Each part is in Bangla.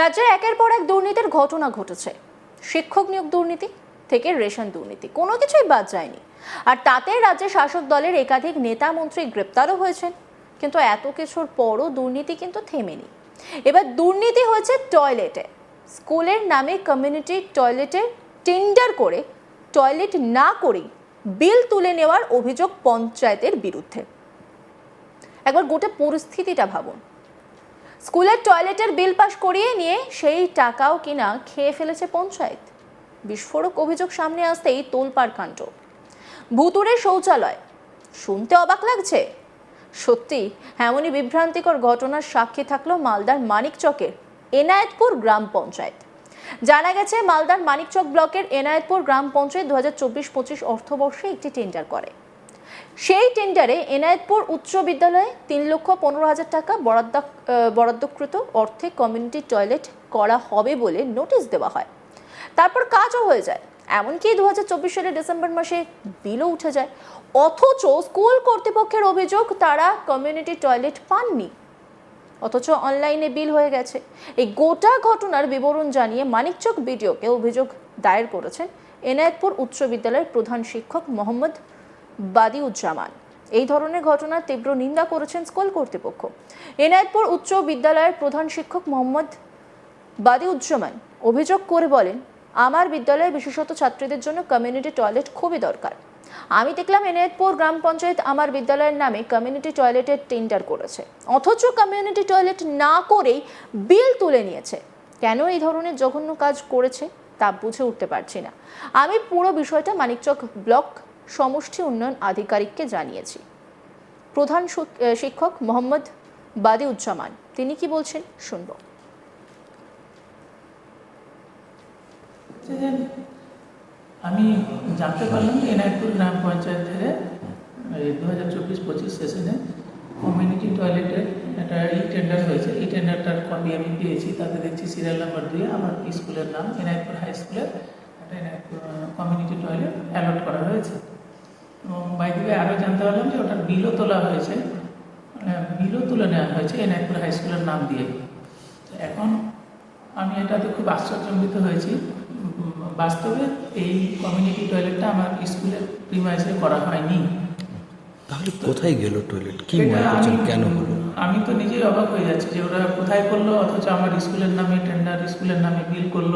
রাজ্যে একের পর এক দুর্নীতির ঘটনা ঘটেছে। শিক্ষক নিয়োগ দুর্নীতি থেকে রেশন দুর্নীতি, কোনো কিছুই বাদ যায়নি। আর তাতে রাজ্যের শাসক দলের একাধিক নেতা মন্ত্রী গ্রেপ্তারও হয়েছেন। কিন্তু এত কিছুর পরও দুর্নীতি কিন্তু থেমেনি। এবার দুর্নীতি হয়েছে টয়লেটে। স্কুলের নামে কমিউনিটি টয়লেটে টেন্ডার করে টয়লেট না করেই বিল তুলে নেওয়ার অভিযোগ পঞ্চায়েতের বিরুদ্ধে। একবার গোটা পরিস্থিতিটা ভাবুন। স্কুলের টয়লেটের বিল পাস করিয়ে নিয়ে সেই টাকাও কিনা খেয়ে ফেলেছে পঞ্চায়েত। বিস্ফোরক অভিযোগ সামনে আসতেই তোলপাড় কাণ্ড। ভুতুরে শৌচালয়। শুনতে অবাক লাগছে। সত্যি, এমনই বিভ্রান্তিকর ঘটনার সাক্ষী থাকল মালদার মানিকচকের এনায়েতপুর গ্রাম পঞ্চায়েত। জানা গেছে, মালদার মানিকচক ব্লকের এনায়েতপুর গ্রাম পঞ্চায়েত দু হাজার চব্বিশ পঁচিশ অর্থবর্ষে একটি টেন্ডার করে। সেই টেন্ডারে এনায়েতপুর উচ্চ বিদ্যালয়ে তিন লক্ষ পনেরো হাজার টাকা বরাদ্দ বরাদ্দকৃত অর্থে কমিউনিটি টয়লেট করা হবে বলে নোটিশ দেওয়া হয়। তারপর কাজও হয়ে যায়। এমনকি দু হাজার চব্বিশ সালের ডিসেম্বর মাসে বিলও উঠে যায়। অথচ স্কুল কর্তৃপক্ষের অভিযোগ, তারা কমিউনিটি টয়লেট পাননি। অথচ অনলাইনে বিল হয়ে গেছে। এই গোটা ঘটনার বিবরণ জানিয়ে মানিকচক বিডিওকে অভিযোগ দায়ের করেছেন এনায়েতপুর উচ্চ বিদ্যালয়ের প্রধান শিক্ষক মোহাম্মদ বাদিউজ্জামান। এই ধরনের ঘটনার তীব্র নিন্দা করেছেন স্কুল কর্তৃপক্ষ। এনায়েতপুর উচ্চ বিদ্যালয়ের প্রধান শিক্ষক মোহাম্মদ বাদিউজ্জামান অভিযোগ করে বলেন, আমার বিদ্যালয়ে বিশেষত ছাত্রীদের জন্য কমিউনিটি টয়লেট খুবই দরকার। আমি দেখলাম এনায়েতপুর গ্রাম পঞ্চায়েত আমার বিদ্যালয়ের নামে কমিউনিটি টয়লেটের টেন্ডার করেছে। অথচ কমিউনিটি টয়লেট না করেই বিল তুলে নিয়েছে। কেন এই ধরনের জঘন্য কাজ করেছে তা বুঝে উঠতে পারছি না। আমি পুরো বিষয়টা মানিকচক ব্লক সমষ্টি উন্নয়ন আধিকারিককে জানিয়েছি। প্রধান শিক্ষক মোহাম্মদ বাদিউজ্জামান, তিনি কি বলছেন? শুনব। আমি জানতে পারলাম যে এনায়তপুর গ্রাম পঞ্চায়েত থেকে দু হাজার চব্বিশ পঁচিশ সেশনে কমিউনিটি টয়লেটের একটা ই টেন্ডার হয়েছে। এই টেন্ডারটার কপি আমি পেয়েছি, তাতে দেখছি সিরিয়াল নাম্বার দিয়ে আমার স্কুলের নাম, এনায়তপুর হাই স্কুলের একটা কমিউনিটি টয়লেট অ্যালট করা হয়েছে। এবং বাইদিকে আরও জানতে পারলাম যে ওটার বিলও তোলা হয়েছে বিলও তুলে নেওয়া হয়েছে এনায়তপুর হাই স্কুলের নাম দিয়ে। এখন আমি এটাতে খুব আশ্চর্যজনিত হয়েছি। বাস্তবে এই কমিউনিটি টয়লেটটা আমার স্কুলের প্রিমাইসে করা হয়নি। তাহলে কোথায় গেল টয়লেট কি মনে করছেন? কেন হলো? আমি তো নিজেই অবাক হয়ে যাচ্ছি যে ওরা কোথায় করল অথচ আমার স্কুলের নামে টেন্ডার স্কুলের নামে বিল করল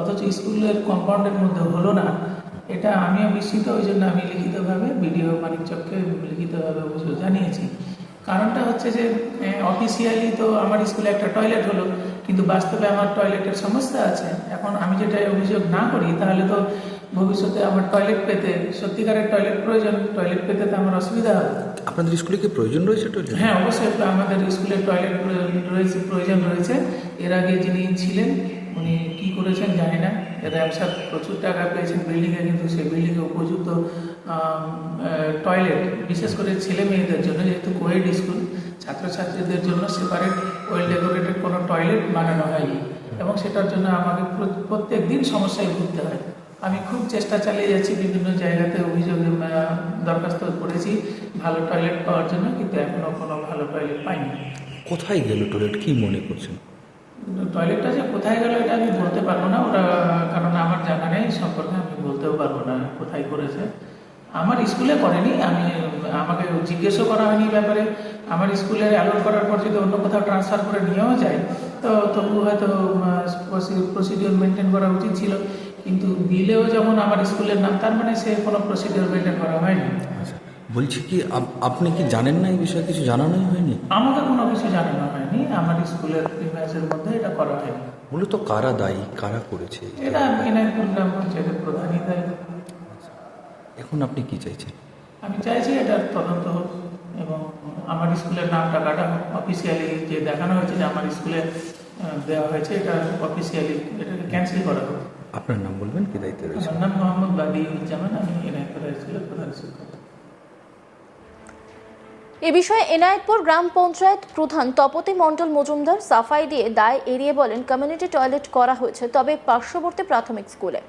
অথচ স্কুলের কম্পাউন্ডের মধ্যে হলো না। এটা আমিও বিস্মিত ওই জন্য আমি লিখিতভাবে বিডিও মানিকচককে লিখিতভাবে অভিযোগ জানিয়েছি। কারণটা হচ্ছে যে অফিসিয়ালি তো আমার স্কুলে একটা টয়লেট হলো কিন্তু বাস্তবে আমার টয়লেটের সমস্যা আছে। এখন আমি যেটা অভিযোগ না করি তাহলে তো ভবিষ্যতে আমার টয়লেট পেতে সত্যিকারের টয়লেট প্রয়োজন টয়লেট পেতে তো আমার অসুবিধা হবে। আপনাদের স্কুলে কি প্রয়োজন রয়েছে টয়লেট হ্যাঁ অবশ্যই আমাদের স্কুলে টয়লেট রয়েছে প্রয়োজন রয়েছে। এর আগে যিনি ছিলেন উনি কি করেছেন জানি না। র্যামসার প্রচুর টাকা পেয়েছেন বিল্ডিংয়ে, কিন্তু সেই বিল্ডিংয়ে উপযুক্ত টয়লেট বিশেষ করে ছেলে মেয়েদের জন্য, যেহেতু কোয়েড স্কুল ছাত্রছাত্রীদের জন্য সেপারেট ওয়েল ডেকোরেটেড কোনো টয়লেট বানানো হয়নি। এবং সেটার জন্য আমাকে প্র- প্রত্যেক দিন সমস্যায় ভুগতে হয়। আমি খুব চেষ্টা চালিয়ে যাচ্ছি, বিভিন্ন জায়গাতে অভিযোগ দরখাস্ত করেছি ভালো টয়লেট পাওয়ার জন্য, কিন্তু এখনও কোনো ভালো টয়লেট পাইনি। কোথায় গেল টয়লেট কি মনে করছেন? কিন্তু টয়লেটটা যে কোথায় গেল এটা আমি বলতে পারব না, ওরা, কারণ আমার জানা নেই সম্পর্কে আমি বলতেও পারব না কোথায় করেছে। আমার স্কুলে করেনি, আমি, আমাকে জিজ্ঞেসও করা হয়নি ব্যাপারে। আমার স্কুলে অ্যালোট করার পর যদি অন্য কোথাও ট্রান্সফার করে নিয়েও যায়, তো তবু হয়তো প্রসিডিওর মেনটেন করা উচিত ছিল। কিন্তু বিলেও যেমন আমার স্কুলের নাম, তার মানে সে কোনো প্রসিডিওর মেনটেন করা হয়নি। বলছি কি আপনি কি জানেন না এই বিষয়ে কিছু? জানানোই হয়নি? আমাকে কোনো কিছু জানানো হয়নি। আমার স্কুলের প্রিমাইসের মধ্যে এটা করা হয়নি। মূলত কারা দায়ী? কারা করেছে? এটা এনায়তপুর গ্রাম পঞ্চায়েতের প্রধানই তাই এখন আপনি কি চাইছেন? আমি চাইছি এটার তদন্ত হোক এবং আমার স্কুলের নামটা কাটা হোক অফিসিয়ালি যে দেখানো হয়েছে যে আমার স্কুলে দেওয়া হয়েছে এটা অফিসিয়ালি এটাকে ক্যান্সেল করা হোক। আপনার নাম বলবেন? কি দায়িত্বে রয়েছে? আমার নাম মোহাম্মদ বাদিউজ্জামান আমি এনায়তপুর হাই স্কুলের প্রধান শিক্ষক। এ বিষয়ে এনায়েতপুর গ্রাম পঞ্চায়েত প্রধান তপতি মণ্ডল মজুমদার সাফাই দিয়ে দায় এড়িয়ে বলেন কমিউনিটি টয়লেট করা হয়েছে, তবে পার্শ্ববর্তী প্রাথমিক স্কুলে।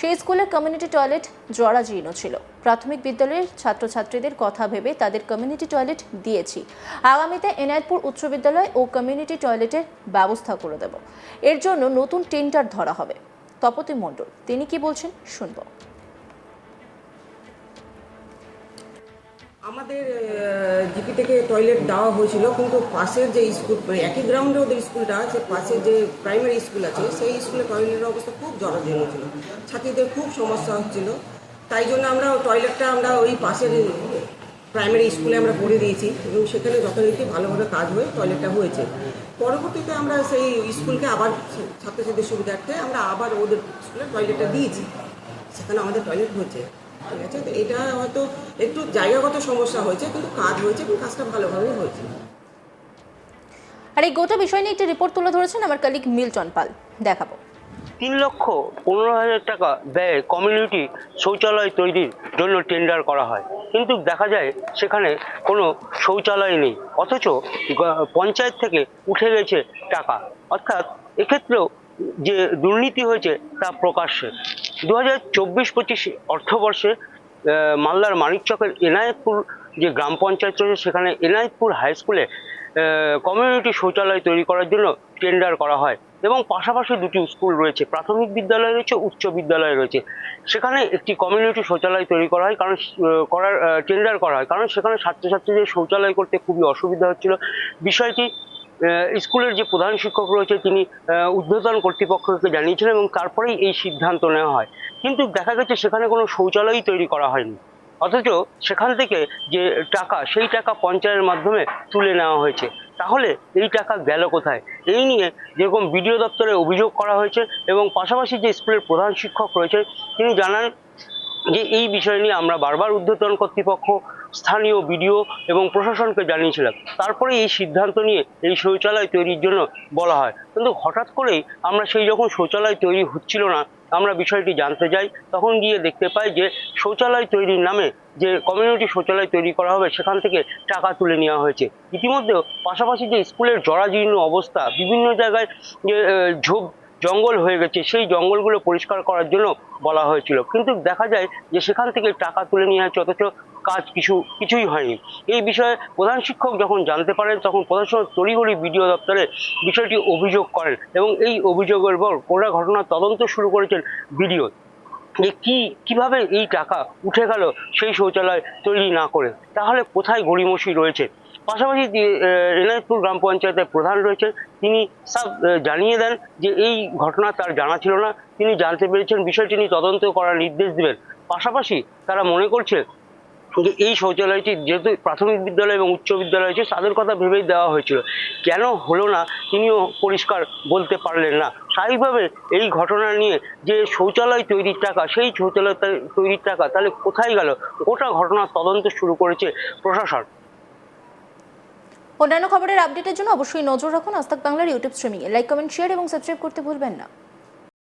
সেই স্কুলের কমিউনিটি টয়লেট জরাজীর্ণ ছিল। প্রাথমিক বিদ্যালয়ের ছাত্রছাত্রীদের কথা ভেবে তাদের কমিউনিটি টয়লেট দিয়েছি। আগামীতে এনায়েতপুর উচ্চ বিদ্যালয় ও কমিউনিটি টয়লেটের ব্যবস্থা করে দেব। এর জন্য নতুন টেন্ডার ধরা হবে। তপতি মণ্ডল, তিনি কি বলছেন, শুনব। আমাদের জিপি থেকে টয়লেট দেওয়া হয়েছিল, কিন্তু পাশের যে স্কুল একই গ্রাউন্ডে ওদের স্কুলটা আছে, পাশের যে প্রাইমারি স্কুল আছে, সেই স্কুলে টয়লেটের অবস্থা খুব জরাজীর্ণ ছিল। ছাত্রীদের খুব সমস্যা হচ্ছিল। তাই জন্য আমরা টয়লেটটা আমরা ওই পাশের প্রাইমারি স্কুলে আমরা করে দিয়েছি, এবং সেখানে যথারীতি ভালোভাবে কাজ হয়ে টয়লেটটা হয়েছে। পরবর্তীতে আমরা সেই স্কুলকে আবার ছাত্রছাত্রীদের সুবিধার্থে আমরা আবার ওদের স্কুলে টয়লেটটা দিয়েছি। সেখানে আমাদের টয়লেট হয়েছে। ঠিক আছে তো এটা হয়তো একটু জায়গাগত সমস্যা হয়েছে কিন্তু কাজ হয়েছে এবং কাজটা ভালোভাবেই হয়েছে। আর এই গোটা বিষয় নিয়ে একটি রিপোর্ট তুলে ধরেছেন আমার কালিক মিল্টন পাল। দেখাবো। তিন লক্ষ পনেরো হাজার টাকা ব্যয়ে কমিউনিটি শৌচালয় তৈরির জন্য টেন্ডার করা হয়। কিন্তু দেখা যায় সেখানে কোনো শৌচালয় নেই অথচ পঞ্চায়েত থেকে উঠে গেছে টাকা। অর্থাৎ এক্ষেত্রেও যে দুর্নীতি হয়েছে তা প্রকাশ্যে। দু হাজার চব্বিশ পঁচিশ অর্থবর্ষে মালদার মানিকচকের এনায়েতপুর যে গ্রাম পঞ্চায়েত রয়েছে, সেখানে এনায়েতপুর হাই স্কুলে কমিউনিটি শৌচালয় তৈরি করার জন্য টেন্ডার করা হয় এবং পাশাপাশি দুটি স্কুল রয়েছে। প্রাথমিক বিদ্যালয় রয়েছে, উচ্চ বিদ্যালয় রয়েছে। সেখানে একটি কমিউনিটি শৌচালয় তৈরি করা হয়, কারণ করার টেন্ডার করা হয়। কারণ সেখানে ছাত্রছাত্রীদের শৌচালয় করতে খুবই অসুবিধা হচ্ছিল। বিষয়টি স্কুলের যে প্রধান শিক্ষক রয়েছে, তিনি ঊর্ধ্বতন কর্তৃপক্ষকে জানিয়েছিলেন এবং তারপরেই এই সিদ্ধান্ত নেওয়া হয়। কিন্তু দেখা গেছে সেখানে কোনো শৌচালয়ই তৈরি করা হয়নি। অথচ সেখান থেকে যে টাকা, সেই টাকা পঞ্চায়েতের মাধ্যমে তুলে নেওয়া হয়েছে। তাহলে এই টাকা গেল কোথায়? এই নিয়ে যেরকম বিডিও দপ্তরে অভিযোগ করা হয়েছে এবং পাশাপাশি যে স্কুলের প্রধান শিক্ষক রয়েছে, তিনি জানান যে এই বিষয় নিয়ে আমরা বারবার ঊর্ধ্বতন কর্তৃপক্ষ স্থানীয় বিডিও এবং প্রশাসনকে জানিয়েছিলাম। তারপরে এই সিদ্ধান্ত নিয়ে এই শৌচালয় তৈরির জন্য বলা হয়। কিন্তু হঠাৎ করেই আমরা সেই যখন শৌচালয় তৈরি হচ্ছিল না, আমরা বিষয়টি জানতে যাই, তখন গিয়ে দেখতে পাই যে শৌচালয় তৈরির নামে যে কমিউনিটি শৌচালয় তৈরি করা হবে, সেখান থেকে টাকা তুলে নেওয়া হয়েছে। ইতিমধ্যেও পাশাপাশি যে স্কুলের জরাজীর্ণ অবস্থা, বিভিন্ন জায়গায় যে ঝোপ, জঙ্গল হয়ে গেছে, সেই জঙ্গলগুলো পরিষ্কার করার জন্য বলা হয়েছিল। কিন্তু দেখা যায় যে সেখান থেকে টাকা তুলে নিয়ে হচ্ছে অথচ কাজ কিছু, কিছুই হয়নি। এই বিষয়ে প্রধান শিক্ষক যখন জানতে পারেন, তখন প্রধান শিক্ষক তড়িঘড়ি বিডিও দপ্তরে বিষয়টি অভিযোগ করেন এবং এই অভিযোগের পর গোটা ঘটনার তদন্ত শুরু করেছেন বিডিও। যে কি, কীভাবে এই টাকা উঠে গেল সেই শৌচালয় তৈরি না করে? তাহলে কোথায় গড়িমসি রয়েছে? পাশাপাশি এনায়তপুর গ্রাম পঞ্চায়েতের প্রধান রয়েছেন। তিনি সব জানিয়ে দেন যে এই ঘটনা তার জানা ছিল না। তিনি জানতে পেরেছেন বিষয়টি নিয়ে তদন্ত করার নির্দেশ দেবেন। পাশাপাশি তারা মনে করছে যে এই শৌচালয়টি যেহেতু প্রাথমিক বিদ্যালয় এবং উচ্চ বিদ্যালয় আছে তাদের কথা ভেবেই দেওয়া হয়েছিল। কেন হলো না, তিনিও পরিষ্কার বলতে পারলেন না। স্বাভাবিকভাবে এই ঘটনা নিয়ে যে শৌচালয় তৈরির টাকা, সেই শৌচালয় তৈরির টাকা তাহলে কোথায় গেল? গোটা ঘটনার তদন্ত শুরু করেছে প্রশাসন। অন্যান্য খবরের আপডেটের জন্য অবশ্যই নজর রাখুন আস্তাক বাংলার ইউটিউব স্ট্রিমিংয়ে। লাইক, কমেন্ট, শেয়ার এবং সাবস্ক্রাইব করতে ভুলবেন না।